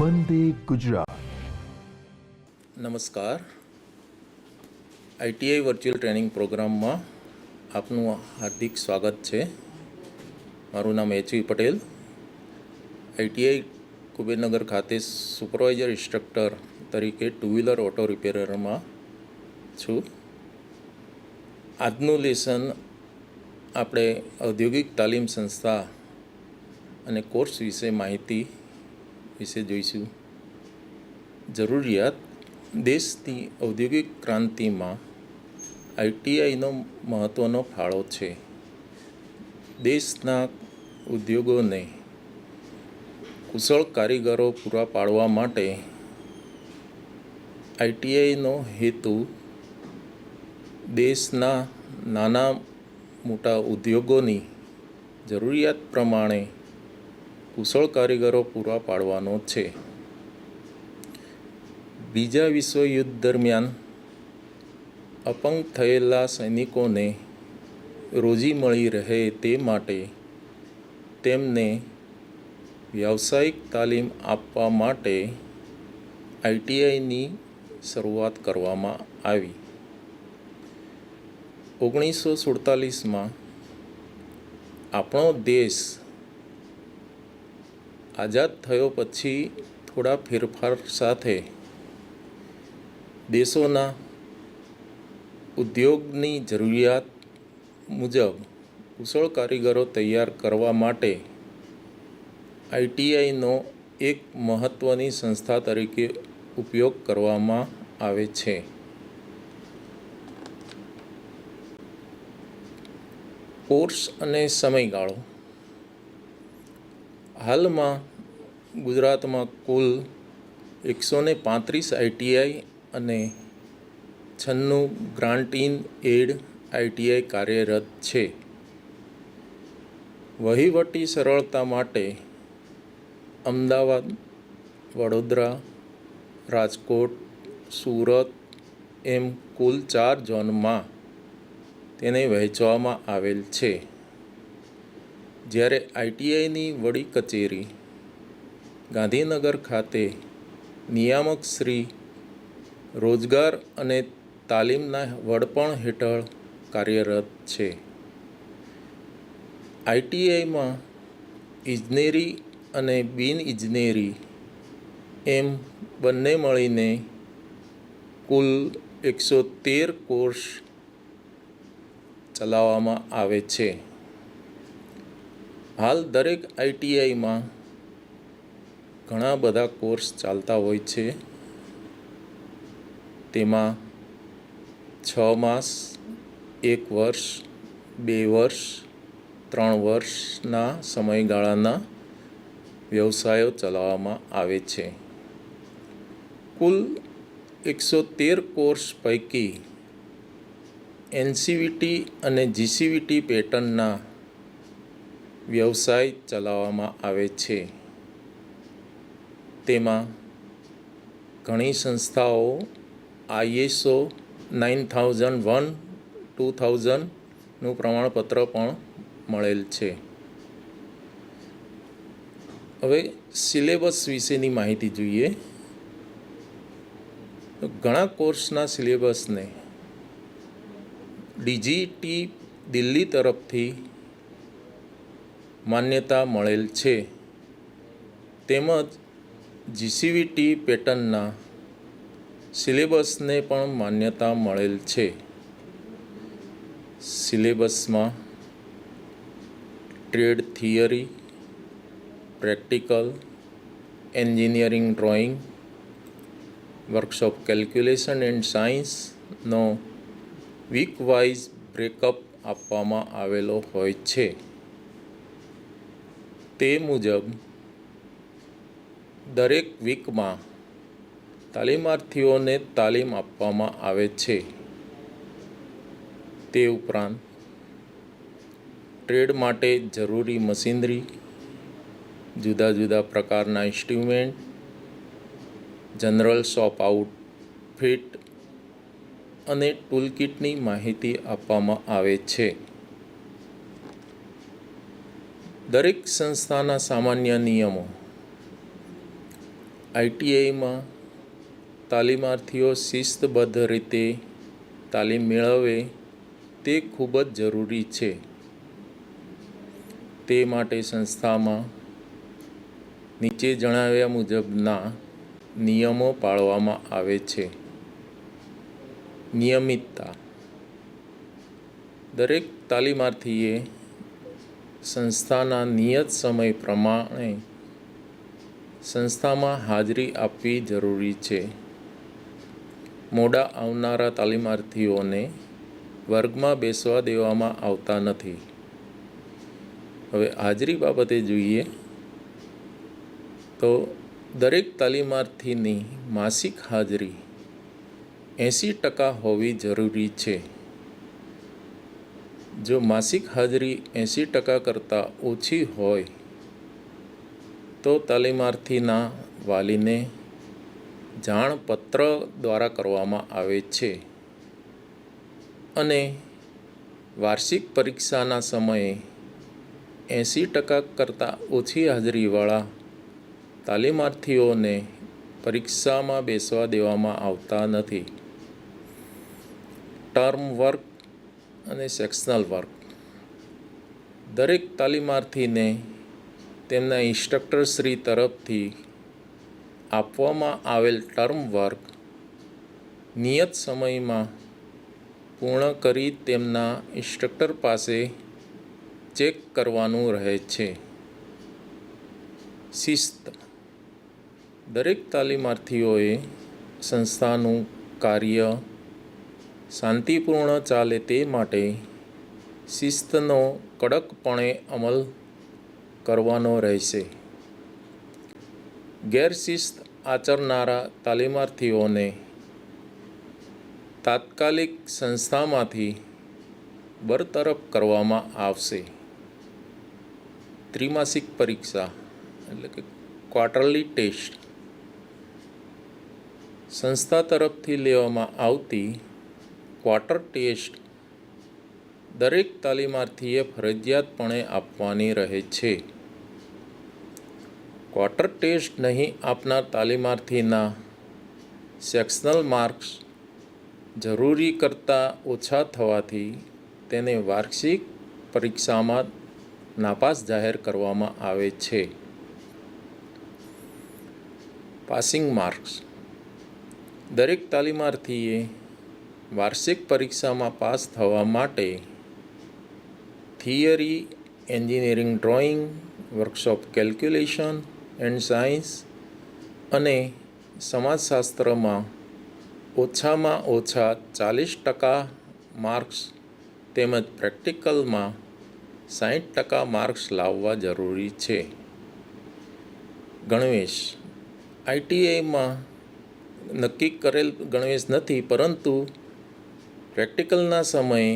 વંદે ગુજરાત. નમસ્કાર. ITI virtual training પ્રોગ્રામમાં આપનું હાર્દિક સ્વાગત છે. મારું નામ એચવી પટેલ. આઈટીઆઈ કુબેરનગર ખાતે સુપરવાઇઝર ઇન્સ્ટ્રક્ટર તરીકે ટુ વ્હીલર ઓટો રિપેરરમાં છું. આજનું લેસન આપણે ઔદ્યોગિક તાલીમ સંસ્થા અને કોર્સ વિશે માહિતી વિશે જોઈશું. જરૂરિયાત, દેશની ઔદ્યોગિક ક્રાંતિમાં આઈટીઆઈનો મહત્ત્વનો ફાળો છે. દેશના ઉદ્યોગોને કુશળ કારીગરો પૂરા પાડવા માટે આઈટીઆઈનો હેતુ દેશના નાના મોટા ઉદ્યોગોની જરૂરિયાત પ્રમાણે કુશળ કારીગરો પૂરા પાડવાનો છે. બીજા વિશ્વયુદ્ધ દરમિયાન અપંગ થયેલા સૈનિકોને રોજી મળી રહે તે માટે તેમને વ્યાવસાયિક તાલીમ આપવા માટે આઈટીઆઈની શરૂઆત કરવામાં આવી. ઓગણીસો સુડતાલીસમાં આપણો દેશ આઝાદ થયો પછી થોડા ફેરફાર સાથે દેશોના ઉદ્યોગની જરૂરિયાત મુજબ કુશળ કારીગરો તૈયાર કરવા માટે આઈટીઆઈનો એક મહત્ત્વની સંસ્થા તરીકે ઉપયોગ કરવામાં આવે છે. કોર્સ અને સમયગાળો. હાલમાં ગુજરાતમાં કુલ એકસો ને પાંત્રીસ આઈટીઆઈ અને છન્નું ગ્રાન્ટ ઇન એડ આઈટીઆઈ કાર્યરત છે. વહીવટી સરળતા માટે અમદાવાદ, વડોદરા, રાજકોટ, સુરત એમ કુલ ચાર ઝોનમાં તેને વહેંચવામાં આવેલ છે. જ્યારે આઈટીઆઈની વડી કચેરી ગાંધીનગર ખાતે નિયામક શ્રી રોજગાર અને તાલીમના વડપણ હેઠળ કાર્યરત છે. આઈટીઆઈમાં ઇજનેરી અને બિન ઇજનેરી એમ બંને મળીને કુલ એકસો તેર કોર્સ ચલાવવામાં આવે છે. હાલ દરેક આઈટીઆઈમાં ઘણા બધા કોર્સ ચાલતા હોય છે. તેમાં છ માસ, એક વર્ષ, બે વર્ષ, ત્રણ વર્ષના સમયગાળાના વ્યવસાયો ચલાવવામાં આવે છે. કુલ એકસો તેર કોર્સ પૈકી એનસીવીટી અને જીસીવીટી પેટર્નના વ્યવસાય ચલાવવામાં આવે છે. તેમાં ઘણી સંસ્થાઓ, ISO nine thousand one, two થાઉઝન્ડનું પ્રમાણપત્ર પણ મળેલ છે. હવે સિલેબસ વિશેની માહિતી જોઈએ. ઘણા કોર્સના સિલેબસને ડીજીટી દિલ્હી તરફથી માન્યતા મળેલ છે. તેમજ જીસીવીટી પેટર્નના સિલેબસને પણ માન્યતા મળેલ છે. સિલેબસમાં trade theory, practical, engineering drawing, workshop calculation and સાયન્સનો week wise breakup આપવામાં આવેલો હોય છે. તે મુજબ દરેક વીકમાં તાલીમાર્થીઓને તાલીમ આપવામાં આવે છે. તે ઉપરાંત ટ્રેડ માટે જરૂરી મશીનરી, જુદા જુદા પ્રકારના ઇન્સ્ટ્રુમેન્ટ, જનરલ શોપ આઉટફિટ અને ટૂલકિટની માહિતી આપવામાં આવે છે. દરેક સંસ્થાના સામાન્ય નિયમો આઈટીઆઈમાં તાલીમાર્થીઓ શિસ્તબદ્ધ રીતે તાલીમ મેળવે તે ખૂબ જ જરૂરી છે. તે માટે સંસ્થામાં નીચે જણાવ્યા મુજબના નિયમો પાળવામાં આવે છે. નિયમિતતા. દરેક તાલીમાર્થીએ સંસ્થાના નિયત સમય પ્રમાણે સંસ્થામાં હાજરી આપવી જરૂરી છે. મોડા આવનારા તાલીમાર્થીઓને વર્ગમાં બેસવા દેવામાં આવતા નથી. હવે હાજરી બાબતે જોઈએ તો દરેક તાલીમાર્થીની માસિક હાજરી એંસી ટકા હોવી જરૂરી છે. જો માસિક હાજરી એંસી ટકા કરતાં ઓછી હોય તો તાલીમાર્થીના વાલીને જાણ પત્ર દ્વારા કરવામાં આવે છે. અને વાર્ષિક પરીક્ષાના સમયે એંસી ટકા કરતાં ઓછી હાજરીવાળા તાલીમાર્થીઓને પરીક્ષામાં બેસવા દેવામાં આવતા નથી. ટર્મ વર્ક અને સેક્શનલ વર્ક. દરેક તાલીમાર્થીને તેમના ઇન્સ્ટ્રક્ટર શ્રી તરફથી આપવામાં આવેલ ટર્મ વર્ક નિયત સમયમાં પૂર્ણ કરી તેમના ઇન્સ્ટ્રક્ટર પાસે ચેક કરવાનું રહે છે. શિસ્ત. દરેક તાલીમાર્થીઓએ સંસ્થાનું કાર્ય શાંતિપૂર્ણ ચાલે તે માટે શિસ્તનો કડકપણે અમલ કરવાનો રહેશે. ગેરશિસ્ત આચરનારા તાલીમાર્થીઓને તાત્કાલિક સંસ્થામાંથી બરતરફ કરવામાં આવશે. ત્રિમાસિક પરીક્ષા એટલે કે ક્વાર્ટરલી ટેસ્ટ સંસ્થા તરફથી લેવામાં આવતી ક્વાર્ટર ટેસ્ટ દરેક તાલીમાર્થીએ ફરજિયાતપણે આપવાની રહે છે. ક્વાર્ટર ટેસ્ટ નહીં આપનાર તાલીમાર્થીના સેક્શનલ માર્ક્સ જરૂરી કરતાં ઓછા થવાથી તેને વાર્ષિક પરીક્ષામાં નાપાસ જાહેર કરવામાં આવે છે. Passing marks. દરેક તાલીમાર્થીએ વાર્ષિક પરીક્ષામાં પાસ થવા માટે theory, engineering drawing, workshop calculation and science અને સમાજશાસ્ત્રમાં ઓછામાં ઓછા ચાલીસ ટકા માર્ક્સ તેમજ પ્રેક્ટિકલમાં સાઠ ટકા માર્ક્સ લાવવા જરૂરી છે. ગણવેશ. આઈટીઆઈમાં નક્કી કરેલ ગણવેશ નથી, પરંતુ પ્રેક્ટિકલના સમયે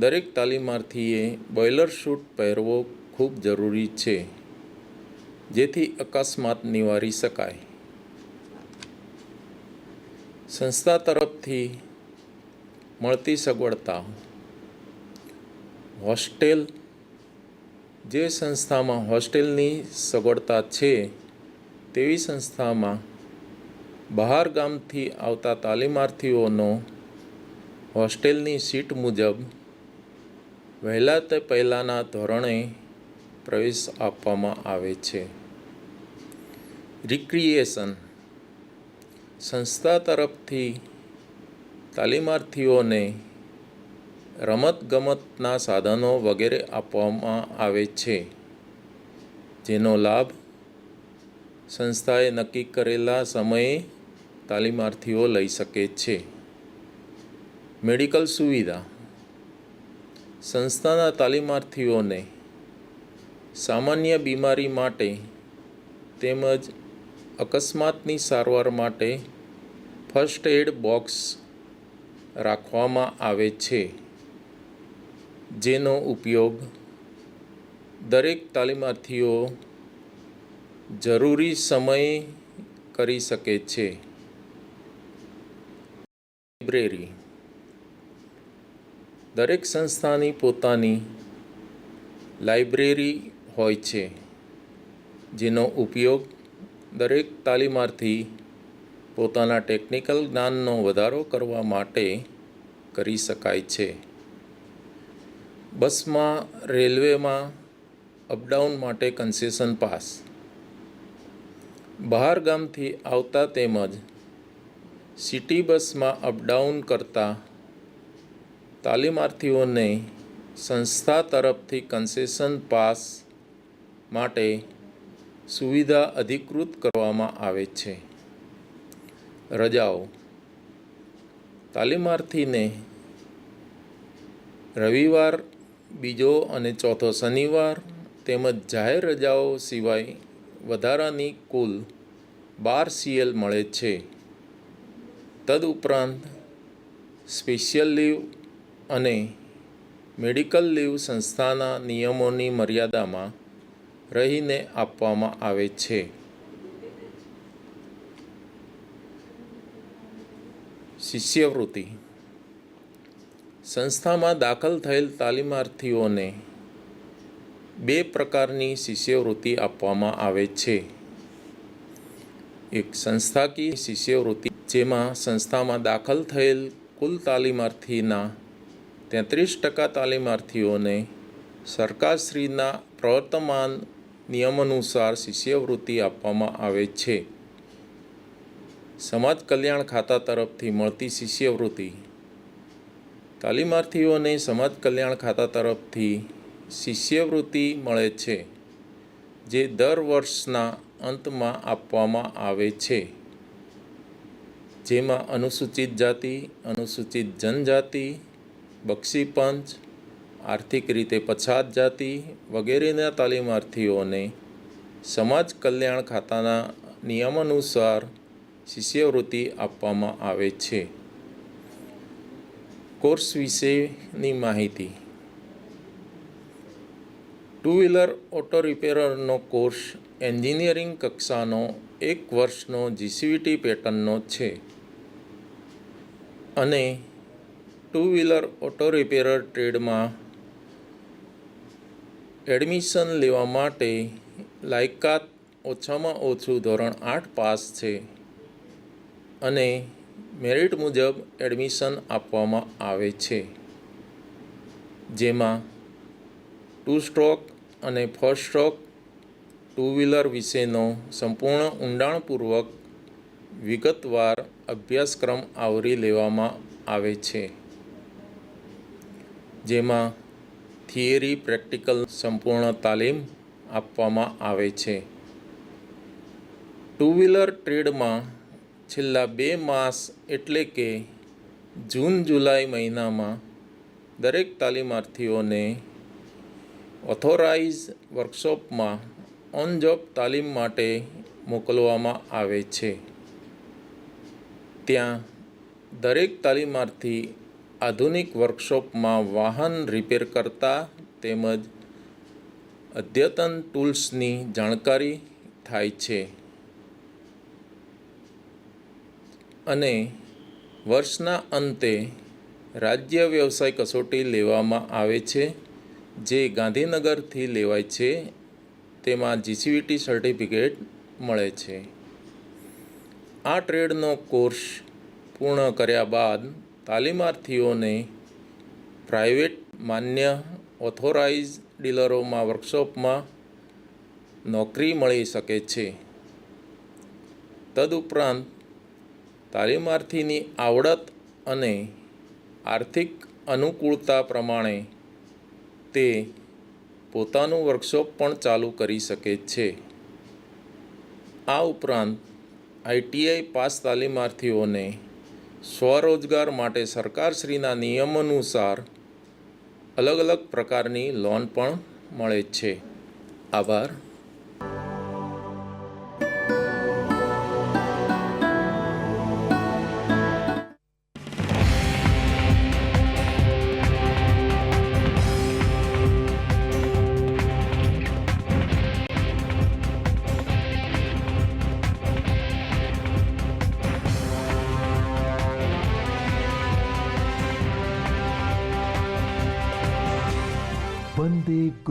દરેક તાલીમાર્થીએ બોઇલર શૂટ પહેરવો ખૂબ જરૂરી છે. જેથી અકસ્માત નિવારી શકાય. સંસ્થા તરફથી મળતી સગવડતા. હોસ્ટેલ, જે સંસ્થામાં હોસ્ટેલની સગવડતા છે, તેવી સંસ્થામાં બહાર ગામથી આવતા તાલીમાર્થીઓનો હોસ્ટેલની સીટ મુજબ વહેલા તે પહેલાંના ધોરણે પ્રવેશ આપવામાં આવે છે. રિક્રિએશન સંસ્થા તરફથી તાલીમાર્થીઓને રમતગમતના સાધનો વગેરે આપવામાં આવે છે, જેનો લાભ સંસ્થાએ નક્કી કરેલા સમયે તાલીમાર્થીઓ લઈ શકે છે. મેડિકલ સુવિધા સંસ્થાના તાલીમાર્થીઓને સામાન્ય બીમારી માટે તેમજ અકસ્માતની સારવાર માટે ફર્સ્ટ એડ બોક્સ રાખવામાં આવે છે, જેનો ઉપયોગ દરેક તાલીમાર્થીઓ જરૂરી સમયે કરી શકે છે. લાઇબ્રેરી. દરેક સંસ્થાની પોતાની લાઇબ્રેરી હોય છે, જેનો ઉપયોગ દરેક તાલીમાર્થી પોતાના ટેકનિકલ જ્ઞાનનો વધારો કરવા માટે કરી શકાય છે. બસમાં, રેલવેમાં અપડાઉન માટે કન્સેશન પાસ. બહાર ગામથી આવતા તેમજ સિટી બસમાં અપડાઉન કરતા તાલીમાર્થીઓને સંસ્થા તરફથી કન્સેશન પાસ માટે સુવિધા અધિકૃત કરવામાં આવે છે. રજાઓ. તાલીમાર્થીને રવિવાર, બીજો અને ચોથો શનિવાર તેમજ જાહેર રજાઓ સિવાય વધારાની કુલ બાર સીએલ મળે છે. તદુપરાંત સ્પેશિયલ લીવ અને મેડિકલ લીવ સંસ્થાના નિયમોની મર્યાદામાં રહીને આપવામાં આવે છે. શિષ્યવૃત્તિ. સંસ્થામાં દાખલ થયેલ તાલીમાર્થીઓને બે પ્રકારની શિષ્યવૃત્તિ આપવામાં આવે છે. એક સંસ્થાકીય શિષ્યવૃત્તિ, જેમાં સંસ્થામાં દાખલ થયેલ કુલ તાલીમાર્થીના તેત્રીસ ટકા તાલીમાર્થીઓને સરકારશ્રીના પ્રવર્તમાન નિયમાનુસાર શિષ્યવૃત્તિ આપવામાં આવે છે. સમાજ કલ્યાણ ખાતા તરફથી મળતી શિષ્યવૃત્તિ. તાલીમાર્થીઓને સમાજ કલ્યાણ ખાતા તરફથી શિષ્યવૃત્તિ મળે છે, જે દર વર્ષના અંતમાં આપવામાં આવે છે. જેમાં અનુસૂચિત જાતિ, અનુસૂચિત જનજાતિ, બક્ષીપંચ આર્થિક રીતે પછાત જાતિ વગેરેના તાલીમાર્થીઓને સમાજ કલ્યાણ ખાતાના નિયમાનુસાર શિષ્યવૃત્તિ આપવામાં આવે છે. કોર્સ વિશેની માહિતી. ટુ વ્હીલર ઓટો રિપેરરનો કોર્સ એન્જિનિયરિંગ કક્ષાનો એક વર્ષનો જીસીવીટી પેટર્નનો છે. અને ટુ વ્હીલર ઓટો રિપેરર ટ્રેડમાં એડમિશન લેવા માટે લાયકાત ઓછામાં ઓછું ધોરણ આઠ પાસ છે અને મેરિટ મુજબ એડમિશન આપવામાં આવે છે. જેમાં ટુ સ્ટ્રોક અને ફર્સ્ટ સ્ટ્રોક ટુ વ્હીલર વિશેનો સંપૂર્ણ ઊંડાણપૂર્વક વિગતવાર અભ્યાસક્રમ આવરી લેવામાં આવે છે. જેમાં થિયરી, પ્રેક્ટિકલ, સંપૂર્ણ તાલીમ આપવામાં આવે છે. ટુ વ્હીલર ટ્રેડમાં છેલ્લા બે માસ એટલે કે જૂન, જુલાઈ મહિનામાં દરેક તાલીમાર્થીઓને ઓથોરાઇઝ વર્કશોપમાં ઓન જોબ તાલીમ માટે મોકલવામાં આવે છે. ત્યાં દરેક તાલીમાર્થી આધુનિક વર્કશોપમાં વાહન રિપેર કરતા તેમજ અદ્યતન ટૂલ્સની જાણકારી થાય છે. અને વર્ષના અંતે રાજ્ય વ્યવસાય કસોટી લેવામાં આવે છે, જે ગાંધીનગરથી લેવાય છે. તેમાં જીસીવીટી સર્ટિફિકેટ મળે છે. આ ટ્રેડનો કોર્સ પૂર્ણ કર્યા બાદ તાલીમાર્થીઓને પ્રાઇવેટ માન્ય ઓથોરાઇઝ ડીલરોમાં વર્કશોપમાં નોકરી મળી શકે છે. તદુપરાંત, તાલીમાર્થીની આવડત અને આર્થિક અનુકૂળતા પ્રમાણે તે પોતાનું વર્કશોપ પણ ચાલુ કરી શકે છે. આ ઉપરાંત આઈટીઆઈ પાસ તાલીમાર્થીઓને સ્વરોજગાર માટે સરકારશ્રીના નિયમાનુસાર અલગ અલગ પ્રકારની લોન પણ મળે છે. આભાર.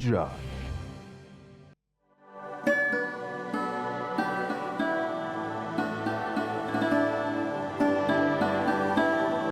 વંદે ગુજરાત